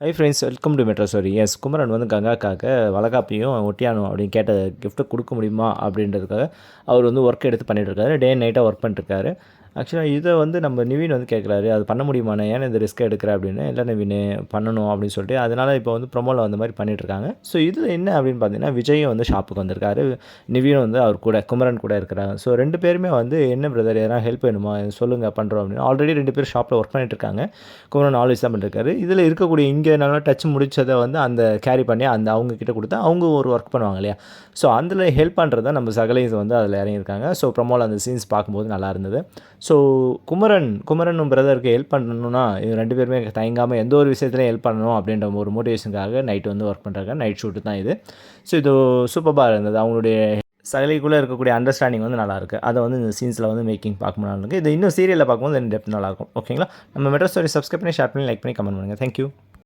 Hi friends welcome to metro sorry S Kumaran வந்து கங்காக்காக வளகாப்பியும் ஒட்டியானம் அப்படின்னு கேட்ட கிஃப்ட்டை கொடுக்க முடியுமா அப்படின்றதுக்காக அவர் வந்து ஒர்க் எடுத்து பண்ணிகிட்ருக்காரு இருக்காரு. டே அண்ட் நைட்டாக ஒர்க் பண்ணிட்டுருக்காரு ஆக்சுவலாக இதை வந்து நம்ம நிவின் வந்து கேட்குறாரு அது பண்ண முடியுமாண்ணே? ஏன் இந்த ரிஸ்க் எடுக்கிற? அப்படின்னு. இல்லை நிவின் பண்ணணும் அப்படின்னு சொல்லிட்டு. அதனால் இப்போ வந்து ப்ரொமோவில் அந்த மாதிரி பண்ணிகிட்ருக்காங்க ஸோ இதில் என்ன அப்படின்னு பார்த்தீங்கன்னா விஜயும் வந்து ஷாப்புக்கு வந்திருக்காரு. நிவினும் வந்து அவர் கூட குமரன் கூட இருக்கிறாங்க. ஸோ ரெண்டு பேருமே வந்து என்ன பிரதர் எதனா ஹெல்ப் வேணுமா? சொல்லுங்கள் பண்ணுறோம் அப்படின்னு. ஆல்ரெடி ரெண்டு பேரும் ஷாப்பில் ஒர்க் பண்ணிட்டு இருக்காங்க குமரன் ஆல்வேஸ் தான் பண்ணிருக்காரு இதில் இருக்கக்கூடிய இங்கே நல்லா டச் முடிச்சதை வந்து அந்த கேரி பண்ணி அந்த அவங்க கிட்ட கொடுத்தா அவங்க ஒரு ஒர்க் பண்ணுவாங்க இல்லையா? ஸோ அதில் ஹெல்ப் பண்ணுறது தான் நம்ம சகலைஸ் வந்து அதில் இறங்கியிருக்காங்க. ஸோ ப்ரமோவில் அந்த சீன்ஸ் பார்க்கும்போது நல்லா இருந்தது. ஸோ குமரன் குமரன் பிரதருக்கு ஹெல்ப் பண்ணணும்னா இவங்க ரெண்டு பேருமே தயங்காமல் எந்த ஒரு விஷயத்துலையும் ஹெல்ப் பண்ணணும் அப்படின்ற ஒரு மோட்டிவேஷனுக்காக நைட் வந்து ஒர்க் பண்ணுறாங்க நைட் ஷூட்டு தான் இது. ஸோ இது சூப்பராக இருந்தது. அவங்களுடைய சகலைக்குள்ளே இருக்கக்கூடிய அண்டர்ஸ்டாண்டிங் வந்து நல்லாயிருக்கு அதை வந்து இந்த சீன்ஸில் வந்து மேக்கிங் பார்க்க நல்லா இது இன்னும் சீரியலில் பார்க்கும்போது டெப்த் நல்லாயிருக்கும் ஓகேங்களா நம்ம மெட்ரோ ஸ்டோரி சப்ஸ்கிரைப் பண்ணி ஷேர் பண்ணி லைக் பண்ணி கமெண்ட் பண்ணுங்கள் தேங்க்யூ